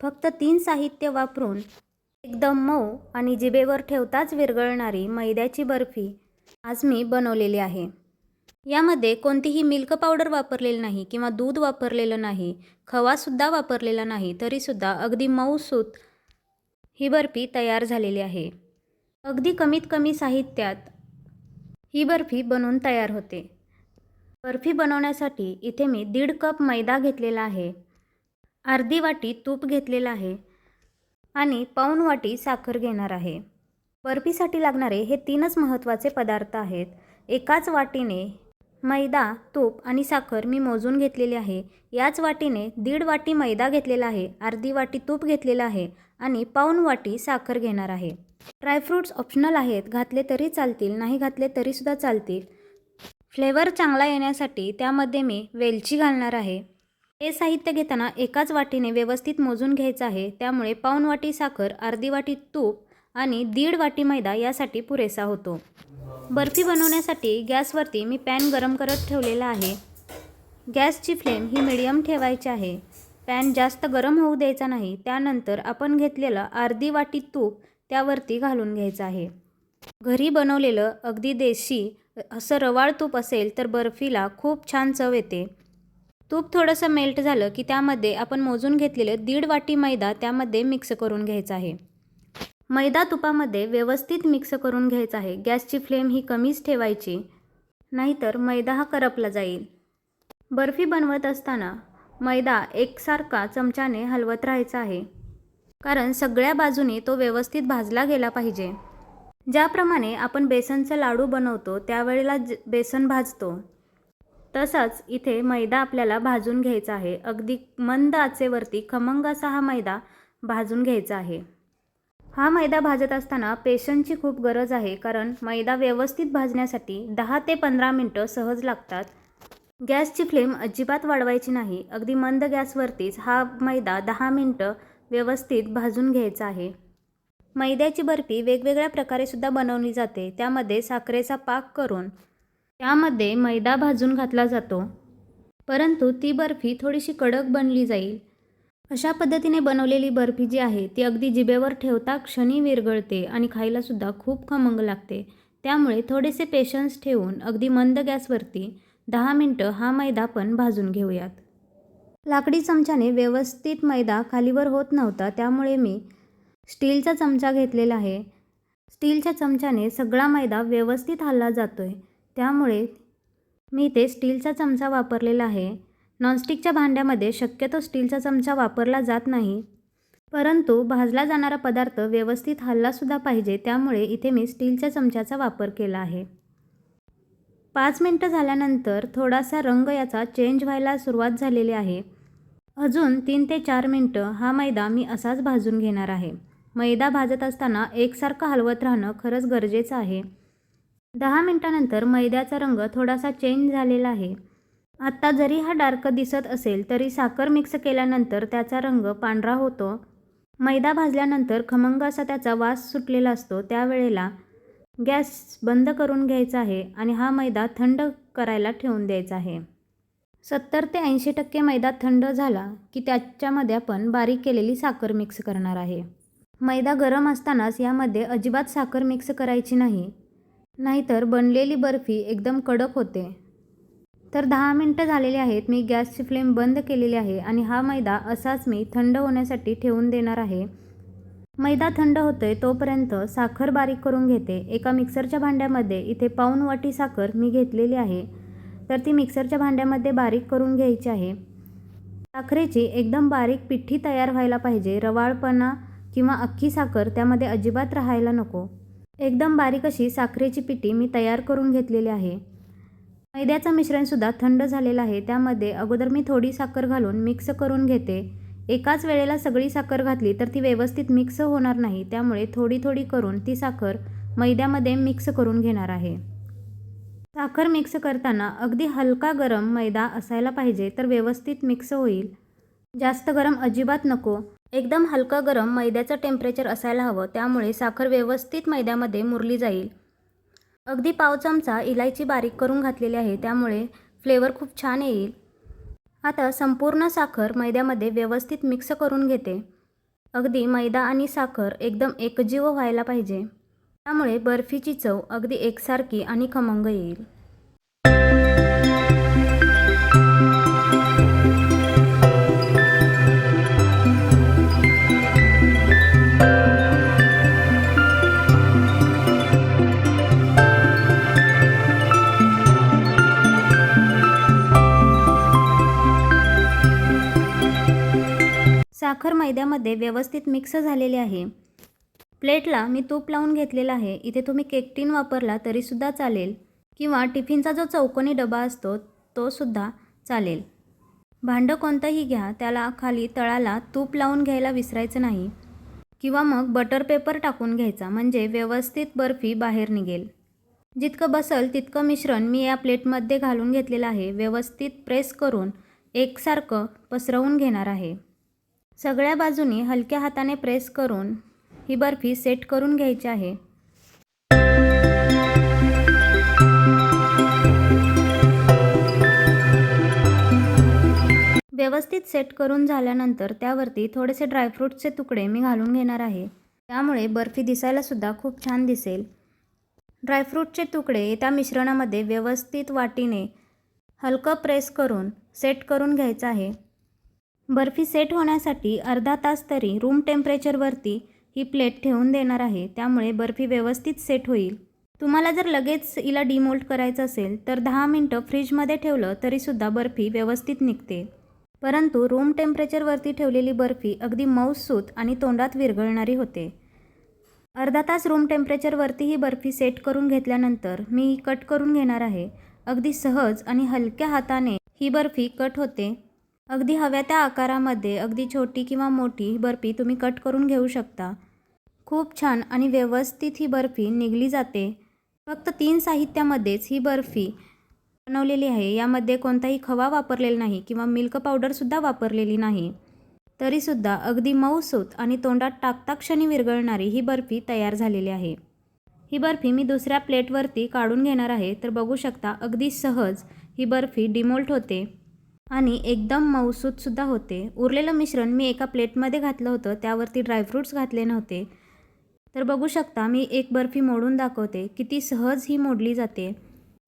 फक्त तीन साहित्य वापरून एकदम मऊ आणि जिभेवर ठेवताच विरघळणारी मैद्याची बर्फी आज मी बनवलेली आहे. यामध्ये कोणतीही मिल्क पावडर वापरलेली नाही किंवा दूध वापरलेलं नाही खवासुद्धा वापरलेला नाही तरीसुद्धा अगदी मऊसूत ही बर्फी तयार झालेली आहे. अगदी कमीत कमी साहित्यात ही बर्फी बनवून तयार होते. बर्फी बनवण्यासाठी इथे मी दीड कप मैदा घेतलेला आहे. अर्धी वाटी तूप घेतलेलं आहे आणि पाऊण वाटी साखर घेणार आहे. बर्फीसाठी लागणारे हे तीनच महत्त्वाचे पदार्थ आहेत. एकाच वाटीने मैदा तूप आणि साखर मी मोजून घेतलेली आहे. याच वाटीने दीड वाटी मैदा घेतलेला आहे अर्धी वाटी तूप घेतलेलं आहे आणि पाऊण वाटी साखर घेणार आहे. ड्रायफ्रूट्स ऑप्शनल आहेत. घातले तरी चालतील नाही घातले तरीसुद्धा चालतील. फ्लेवर चांगला येण्यासाठी त्यामध्ये मी वेलची घालणार आहे. हे साहित्य घेताना एकाच वाटीने व्यवस्थित मोजून घ्यायचं आहे. त्यामुळे पाऊण वाटी साखर अर्धी वाटी तूप आणि दीड वाटी मैदा यासाठी पुरेसा होतो. बर्फी बनवण्यासाठी गॅसवरती मी पॅन गरम करत ठेवलेला आहे. गॅसची फ्लेम ही मिडियम ठेवायची आहे. पॅन जास्त गरम होऊ द्यायचा नाही. त्यानंतर आपण घेतलेलं अर्धी वाटी तूप त्यावरती घालून घ्यायचं आहे. घरी बनवलेलं अगदी देशी असं रवाळ तूप असेल तर बर्फीला खूप छान चव येते. तूप थोडंसं मेल्ट झालं की त्यामध्ये आपण मोजून घेतलेलं दीड वाटी मैदा त्यामध्ये मिक्स करून घ्यायचा आहे. मैदा तुपामध्ये व्यवस्थित मिक्स करून घ्यायचा आहे. गॅसची फ्लेम ही कमीच ठेवायची नाहीतर मैदा हा करपला जाईल. बर्फी बनवत असताना मैदा एकसारखा चमच्याने हलवत राहायचा आहे कारण सगळ्या बाजूने तो व्यवस्थित भाजला गेला पाहिजे. ज्याप्रमाणे आपण बेसनचा लाडू बनवतो त्यावेळेला ज बेसन भाजतो. तसाच इथे मैदा आपल्याला भाजून घ्यायचा आहे. अगदी मंद आचेवरती खमंग असा हा मैदा भाजून घ्यायचा आहे. हा मैदा भाजत असताना पेशंटची खूप गरज आहे कारण मैदा व्यवस्थित भाजण्यासाठी दहा ते पंधरा मिनटं सहज लागतात. गॅसची फ्लेम अजिबात वाढवायची नाही. अगदी मंद गॅसवरतीच हा मैदा दहा मिनटं व्यवस्थित भाजून घ्यायचा आहे. मैद्याची बर्फी वेगवेगळ्या प्रकारे सुद्धा बनवली जाते. त्यामध्ये साखरेचा पाक करून त्यामध्ये मैदा भाजून घातला जातो. परंतु ती बर्फी थोडीशी कडक बनली जाईल. अशा पद्धतीने बनवलेली बर्फी जी आहे ती अगदी जिभेवर ठेवता क्षणी विरघळते आणि खायलासुद्धा खूप खमंग लागते. त्यामुळे थोडेसे पेशन्स ठेवून अगदी मंद गॅसवरती दहा मिनटं हा मैदा पण भाजून घेऊयात. लाकडी चमच्याने व्यवस्थित मैदा खालीवर होत नव्हता त्यामुळे मी स्टीलचा चमचा घेतलेला आहे. स्टीलच्या चमच्याने सगळा मैदा व्यवस्थित हल्ला जातो आहे त्यामुळे मी ते स्टीलचा चमचा वापरलेला आहे. नॉनस्टिकच्या भांड्यामध्ये शक्यतो स्टीलचा चमचा वापरला जात नाही. परंतु भाजला जाणारा पदार्थ व्यवस्थित हल्लासुद्धा पाहिजे त्यामुळे इथे मी स्टीलच्या चमच्याचा वापर केला आहे. पाच मिनटं झाल्यानंतर थोडासा रंग याचा चेंज व्हायला सुरुवात झालेली आहे. अजून तीन ते चार मिनटं हा मैदा मी असाच भाजून घेणार आहे. मैदा भाजत असताना एकसारखं हलवत राहणं खरंच गरजेचं आहे. दहा मिनटानंतर मैद्याचा रंग थोडासा चेंज झालेला आहे. आत्ता जरी हा डार्क दिसत असेल तरी साखर मिक्स केल्यानंतर त्याचा रंग पांढरा होतो. मैदा भाजल्यानंतर खमंग असा त्याचा वास सुटलेला असतो. त्यावेळेला गॅस बंद करून घ्यायचा आहे आणि हा मैदा थंड करायला ठेवून द्यायचा आहे. सत्तर ते ऐंशी टक्के मैदा थंड झाला की त्याच्यामध्ये आपण बारीक केलेली साखर मिक्स करणार आहे. मैदा गरम असतानाच यामध्ये अजिबात साखर मिक्स करायची नाही. नाहीतर बनलेली बर्फी एकदम कडक होते. तर दहा मिनटं झालेली आहेत मी गॅसची फ्लेम बंद केलेली आहे आणि हा मैदा असाच मी थंड होण्यासाठी ठेवून देणार आहे. मैदा थंड होतोय तोपर्यंत साखर बारीक करून घेते. एका मिक्सरच्या भांड्यामध्ये इथे पाऊन वाटी साखर मी घेतलेली आहे. तर ती मिक्सरच्या भांड्यामध्ये बारीक करून घ्यायची आहे. साखरेची एकदम बारीक पिठी तयार व्हायला पाहिजे. रवाळपणा किंवा अख्खी साखर त्यामध्ये अजिबात राहायला नको. एकदम बारीक अशी साखरेची पिठी मी तयार करून घेतलेली आहे. मैद्याचं मिश्रणसुद्धा थंड झालेलं आहे. त्यामध्ये अगोदर मी थोडी साखर घालून मिक्स करून घेते. एकाच वेळेला सगळी साखर घातली तर ती व्यवस्थित मिक्स होणार नाही. त्यामुळे थोडी थोडी करून ती साखर मैद्यामध्ये मिक्स करून घेणार आहे. साखर मिक्स करताना अगदी हलका गरम मैदा असायला पाहिजे तर व्यवस्थित मिक्स होईल. जास्त गरम अजिबात नको. एकदम हलका गरम मैद्याचं टेम्परेचर असायला हवं त्यामुळे साखर व्यवस्थित मैद्यामध्ये मुरली जाईल. अगदी पाव चमचा इलायची बारीक करून घातलेली आहे त्यामुळे फ्लेवर खूप छान येईल. आता संपूर्ण साखर मैद्यामध्ये व्यवस्थित मिक्स करून घेते. अगदी मैदा आणि साखर एकदम एकजीव व्हायला पाहिजे. त्यामुळे बर्फीची चव अगदी एकसारखी आणि खमंग येईल. साखर मैद्यामध्ये व्यवस्थित मिक्स झालेली आहे. प्लेटला मी तूप लावून घेतलेलं आहे. इथे तुम्ही केक टीन वापरला तरीसुद्धा चालेल. किंवा टिफिनचा जो चौकोनी डबा असतो तो सुद्धा चालेल. भांडं कोणतंही घ्या त्याला खाली तळाला तूप लावून घ्यायला विसरायचं नाही. किंवा मग बटर पेपर टाकून घ्यायचा म्हणजे व्यवस्थित बर्फी बाहेर निघेल. जितकं बसल तितकं मिश्रण मी या प्लेटमध्ये घालून घेतलेलं आहे. व्यवस्थित प्रेस करून एकसारखं पसरवून घेणार आहे. सगळ्या बाजूनी हलक्या हाताने प्रेस करून ही बर्फी सेट करून घ्यायची आहे. व्यवस्थित सेट करून झाल्यानंतर त्यावरती थोडेसे ड्रायफ्रूटचे तुकडे मी घालून घेणार आहे. त्यामुळे बर्फी दिसायला सुद्धा खूप छान दिसेल. ड्रायफ्रूटचे तुकडे त्या मिश्रणामध्ये व्यवस्थित वाटीने हलकं प्रेस करून सेट करून घ्यायचं आहे. बर्फी सेट होण्यासाठी अर्धा तास तरी रूम टेम्परेचरवरती ही प्लेट ठेवून देणार आहे. त्यामुळे बर्फी व्यवस्थित सेट होईल. तुम्हाला जर लगेच हिला डिमोल्ट करायचं असेल तर दहा मिनटं फ्रीजमध्ये ठेवलं तरीसुद्धा बर्फी व्यवस्थित निघते. परंतु रूम टेम्परेचरवरती ठेवलेली बर्फी अगदी मऊसूत आणि तोंडात विरघळणारी होते. अर्धा तास रूम टेम्परेचरवरती ही बर्फी सेट करून घेतल्यानंतर मी कट करून घेणार आहे. अगदी सहज आणि हलक्या हाताने ही बर्फी कट होते. अगदी हव्या त्या आकारामध्ये अगदी छोटी किंवा मोठी ही बर्फी तुम्ही कट करून घेऊ शकता. खूप छान आणि व्यवस्थित ही बर्फी निघली जाते. फक्त तीन साहित्यामध्येच ही बर्फी बनवलेली आहे. यामध्ये कोणताही खवा वापरलेला नाही किंवा मिल्क पावडरसुद्धा वापरलेली नाही. तरीसुद्धा अगदी मऊसूत आणि तोंडात टाकता क्षणी विरघळणारी ही बर्फी तयार झालेली आहे. ही बर्फी मी दुसऱ्या प्लेटवरती काढून घेणार आहे. तर बघू शकता अगदी सहज ही बर्फी डिमोल्ट होते. आणि एकदम मऊसूतसुद्धा होते. उरलेलं मिश्रण मी एका प्लेटमध्ये घातलं होतं. त्यावरती ड्रायफ्रूट्स घातले नव्हते. तर बघू शकता मी एक बर्फी मोडून दाखवते. किती सहज ही मोडली जाते.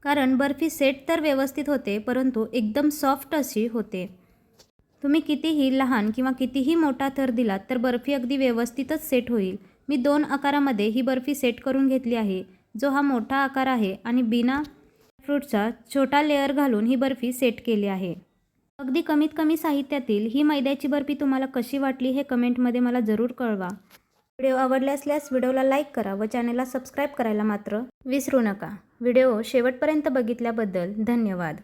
कारण बर्फी सेट तर व्यवस्थित होते परंतु एकदम सॉफ्ट अशी होते. तुम्ही कितीही लहान किंवा कितीही मोठा थर दिलात तर बर्फी अगदी व्यवस्थितच सेट होईल. मी दोन आकारामध्ये ही बर्फी सेट करून घेतली आहे. जो हा मोठा आकार आहे आणि बिना फ्रूटचा छोटा लेअर घालून ही बर्फी सेट केली आहे. अगदी कमीत कमी साहित्यातील ही मैद्याची बर्फी तुम्हाला कशी वाटली हे कमेंटमध्ये मला जरूर कळवा. व्हिडिओ आवडले असल्यास व्हिडिओला लाईक करा व चॅनलला सबस्क्राईब करायला मात्र विसरू नका. व्हिडिओ शेवटपर्यंत बघितल्याबद्दल धन्यवाद.